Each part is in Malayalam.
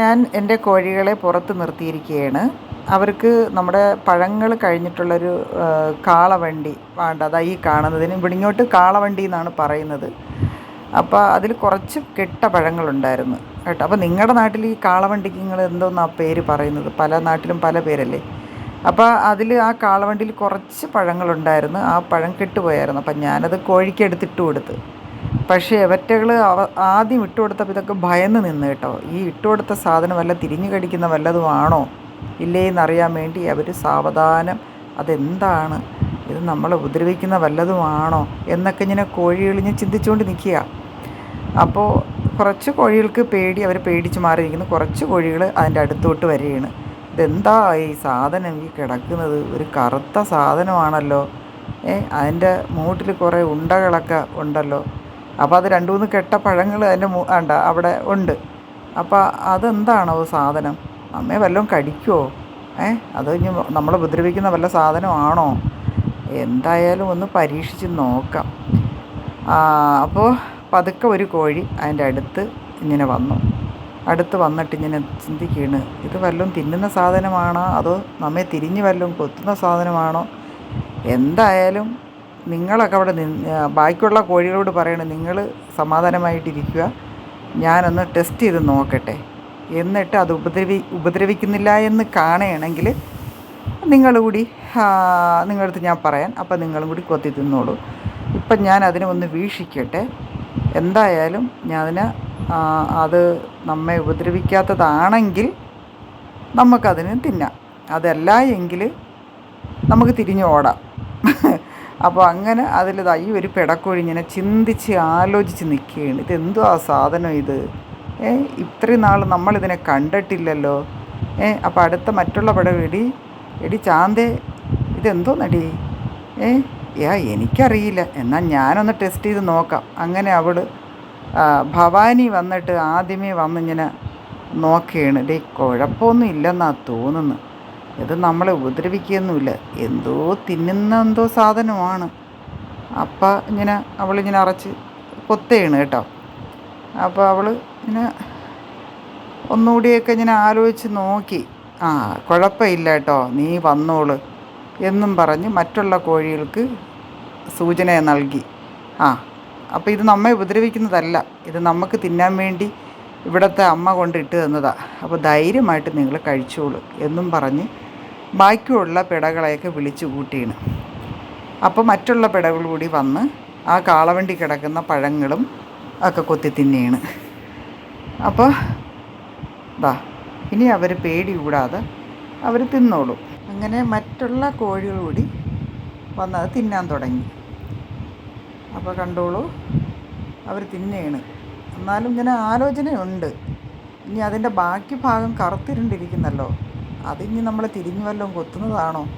ഞാൻ എന്റെ കോഴികളെ പുറത്ത് നിർത്തിയിരിക്കുകയാണ്. അവർക്ക് നമ്മുടെ പഴങ്ങൾ കഴിഞ്ഞിട്ടുള്ളൊരു കാളവണ്ടി വേണ്ട അതാ ഈ കാണുന്നതിന് ഇവിടെ ഇങ്ങോട്ട് കാളവണ്ടി എന്നാണ് പറയുന്നത്. അപ്പോൾ അതിൽ കുറച്ച് കെട്ട പഴങ്ങളുണ്ടായിരുന്നു കേട്ടോ. അപ്പോൾ നിങ്ങളുടെ നാട്ടിൽ ഈ കാളവണ്ടിക്ക് നിങ്ങൾ എന്തോന്നാ പേര് പറയുന്നത്? പല നാട്ടിലും പല പേരല്ലേ? അപ്പോൾ അതിൽ ആ കാളവണ്ടിയിൽ കുറച്ച് പഴങ്ങളുണ്ടായിരുന്നു. ആ പഴം കെട്ടുപോയായിരുന്നു. അപ്പം ഞാനത് കോഴിക്ക് എടുത്തിട്ട് കൊടുത്ത്. പക്ഷേ എവറ്റകൾ ആദ്യം ഇട്ട് കൊടുത്തപ്പോൾ ഇതൊക്കെ ഭയന്ന് നിന്ന് കേട്ടോ. ഈ ഇട്ട് കൊടുത്ത സാധനം വല്ല തിരിഞ്ഞു കടിക്കുന്ന വല്ലതുമാണോ? ഇല്ലേ എന്നറിയാൻ വേണ്ടി അവർ സാവധാനം അതെന്താണ്? ഇത് നമ്മളെ ഉപദ്രവിക്കുന്ന വല്ലതുമാണോ? എന്നൊക്കെ ഇങ്ങനെ കോഴികൾ ഞാൻ ചിന്തിച്ചുകൊണ്ട് നിൽക്കുക അപ്പോൾ കുറച്ച് കോഴികൾക്ക് പേടി അവർ പേടിച്ച് മാറിയിരിക്കുന്നു. കുറച്ച് കോഴികൾ അതിന്റെ അടുത്തോട്ട് വരികയാണ് ഇതെന്താ ഈ സാധനം ഈ കിടക്കുന്നത്? ഒരു കറുത്ത സാധനമാണല്ലോ. ഏ അതിന്റെ മൂട്ടിൽ കുറേ ഉണ്ടകളൊക്കെ ഉണ്ടല്ലോ. അപ്പോൾ അത് രണ്ട് മൂന്ന് കെട്ട പഴങ്ങൾ അതിന്റെ ഉണ്ട് അവിടെ ഉണ്ട്. അപ്പോൾ അതെന്താണോ സാധനം? അമ്മയെ വല്ലതും കടിക്കുമോ ഏ? അത് കഴിഞ്ഞ് നമ്മളെ ഉപദ്രവിക്കുന്ന വല്ല സാധനമാണോ? എന്തായാലും ഒന്ന് പരീക്ഷിച്ച് നോക്കാം. അപ്പോൾ പതുക്കെ ഒരു കോഴി അതിന്റെ അടുത്ത് ഇങ്ങനെ വന്നു. അടുത്ത് വന്നിട്ട് ഇങ്ങനെ ചിന്തിക്കുകയാണ് ഇത് വല്ലതും തിന്നുന്ന സാധനമാണോ? അതോ നമ്മെ തിരിഞ്ഞ് വല്ലതും കൊത്തുന്ന സാധനമാണോ? എന്തായാലും നിങ്ങളൊക്കെ അവിടെ നിന്ന് ബാക്കിയുള്ള കോഴികളോട് പറയണം നിങ്ങൾ സമാധാനമായിട്ടിരിക്കുക. ഞാനൊന്ന് ടെസ്റ്റ് ചെയ്ത് നോക്കട്ടെ. എന്നിട്ട് അത് ഉപദ്രവി ഉപദ്രവിക്കുന്നില്ല എന്ന് കാണുകയാണെങ്കിൽ നിങ്ങൾ കൂടി നിങ്ങളടുത്ത് ഞാൻ പറയാൻ അപ്പോൾ നിങ്ങളും കൂടി കൊത്തി തിന്നോളൂ. ഇപ്പം ഞാൻ അതിനെ ഒന്ന് വീക്ഷിക്കട്ടെ. എന്തായാലും ഞാൻ അതിന് അത് നമ്മെ ഉപദ്രവിക്കാത്തതാണെങ്കിൽ നമുക്കതിന് തിന്നാം. അതല്ല എങ്കിൽ നമുക്ക് തിരിഞ്ഞു ഓടാം. അപ്പോൾ അങ്ങനെ അതിൽ ഈ ഒരു പിടക്കോഴി ഇങ്ങനെ ചിന്തിച്ച് ആലോചിച്ച് നിൽക്കുകയാണ്. ഇതെന്തോ ആ സാധനം ഇത്? ഏ ഇത്രയും നാൾ നമ്മളിതിനെ കണ്ടിട്ടില്ലല്ലോ. ഏ അപ്പോൾ അടുത്ത മറ്റുള്ള പടം എടി. എടി ചാന്തേ ഇതെന്തോ നടി? ഏ യാ എനിക്കറിയില്ല. എന്നാൽ ഞാനൊന്ന് ടെസ്റ്റ് ചെയ്ത് നോക്കാം. അങ്ങനെ അവൾ ഭവാനി വന്നിട്ട് ആദ്യമേ വന്നിങ്ങനെ നോക്കുകയാണ്. ഡേ കുഴപ്പമൊന്നും ഇല്ലെന്നാണ് തോന്നുന്നത് ഇത് നമ്മളെ ഉപദ്രവിക്കുകയൊന്നുമില്ല. എന്തോ തിന്നുന്ന എന്തോ സാധനമാണ്. അപ്പ ഇങ്ങനെ അവളിങ്ങനെ അറച്ച് കൊത്തയാണ് കേട്ടോ. അപ്പോൾ അവൾ ഇങ്ങനെ ഒന്നുകൂടിയൊക്കെ ഇങ്ങനെ ആലോചിച്ച് നോക്കി. ആ കുഴപ്പമില്ല കേട്ടോ. നീ വന്നോൾ എന്നും പറഞ്ഞ് മറ്റുള്ള കോഴികൾക്ക് സൂചന നൽകി. ആ അപ്പോൾ ഇത് നമ്മെ ഉപദ്രവിക്കുന്നതല്ല. ഇത് നമുക്ക് തിന്നാൻ വേണ്ടി ഇവിടുത്തെ അമ്മ കൊണ്ടിട്ട് തന്നതാണ് അപ്പോൾ ധൈര്യമായിട്ട് നിങ്ങൾ കഴിച്ചോളൂ എന്നും പറഞ്ഞ് ബാക്കിയുള്ള പിടകളെയൊക്കെ വിളിച്ചു കൂട്ടിയാണ്. അപ്പോൾ മറ്റുള്ള പിടകൾ കൂടി വന്ന് ആ കാളവണ്ടി കിടക്കുന്ന പഴങ്ങളും ഒക്കെ കൊത്തി തിന്നെയാണ് അപ്പോൾ ദാ ഇനി അവർ പേടി കൂടാതെ അവർ തിന്നോളൂ. അങ്ങനെ മറ്റുള്ള കോഴികൾ കൂടി വന്ന് അത് തിന്നാൻ തുടങ്ങി. അപ്പോൾ കണ്ടോളൂ അവർ തിന്നെയാണ് എന്നാലും ഇങ്ങനെ ആലോചനയുണ്ട്. ഇനി അതിന്റെ ബാക്കി ഭാഗം കറുത്തിരുണ്ടിരിക്കുന്നല്ലോ. അതിനി നമ്മൾ തിരിഞ്ഞു വല്ലതും കൊത്തുന്നതാണോ?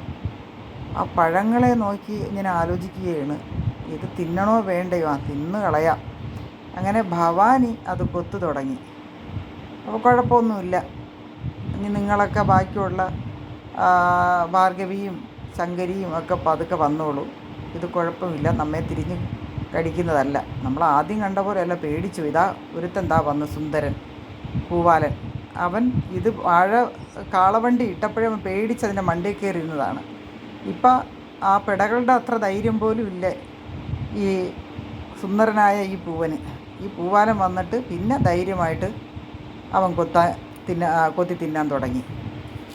ആ പഴങ്ങളെ നോക്കി ഇങ്ങനെ ആലോചിക്കുകയാണ്. ഇത് തിന്നണോ വേണ്ടയോ? ആ തിന്ന് കളയാം. അങ്ങനെ ഭവാനി അത് കൊത്തു തുടങ്ങി. അപ്പോൾ കുഴപ്പമൊന്നുമില്ല. ഇനി നിങ്ങളൊക്കെ ബാക്കിയുള്ള ഭാർഗവിയും ശങ്കരിയും ഒക്കെ പതുക്കെ വന്നോളൂ. ഇത് കുഴപ്പമില്ല. നമ്മെ തിരിഞ്ഞ് കടിക്കുന്നതല്ല. നമ്മൾ ആദ്യം കണ്ട പോലെയല്ല പേടിച്ചു. ഇതാ ഒരുത്തെന്താ വന്ന് സുന്ദരൻ പൂവാലൻ. അവൻ ഇത് വാഴ കാളവണ്ടി ഇട്ടപ്പോഴേ അവൻ പേടിച്ച് അതിന്റെ മണ്ടയിൽ കയറിയിരുന്നതാണ്. ഇപ്പം ആ പെടകളുടെ അത്ര ധൈര്യം പോലും ഇല്ല ഈ സുന്ദരനായ ഈ പൂവന്. ഈ പൂവാലൻ വന്നിട്ട് പിന്നെ ധൈര്യമായിട്ട് അവൻ കൊത്താൻ തിന്ന കൊത്തി തിന്നാൻ തുടങ്ങി.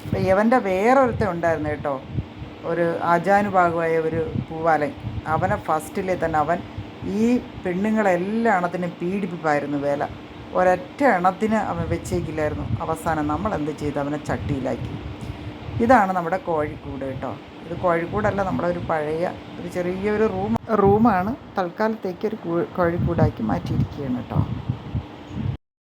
അപ്പം ഇവന്റെ വേറൊരുത്തൻ ഉണ്ടായിരുന്നു കേട്ടോ ഒരു അജാനുഭാഗമായ ഒരു പൂവാലൻ. അവനെ ഫസ്റ്റിലെ തന്നെ അവൻ ഈ പെണ്ണുങ്ങളെല്ലാം എണ്ണത്തിനും പീഡിപ്പിപ്പായിരുന്നു വേല. ഒരൊറ്റ എണ്ണത്തിന് അവൻ വെച്ചേക്കില്ലായിരുന്നു. അവസാനം നമ്മൾ എന്ത് ചെയ്തു? അവനെ ചട്ടിയിലാക്കി. ഇതാണ് നമ്മുടെ കോഴിക്കൂട് കേട്ടോ. ഇത് കോഴിക്കൂടല്ല നമ്മുടെ ഒരു പഴയ ഒരു ചെറിയൊരു റൂം റൂമാണ് തൽക്കാലത്തേക്ക് ഒരു കോഴിക്കൂടാക്കി മാറ്റിയിരിക്കുകയാണ് കേട്ടോ.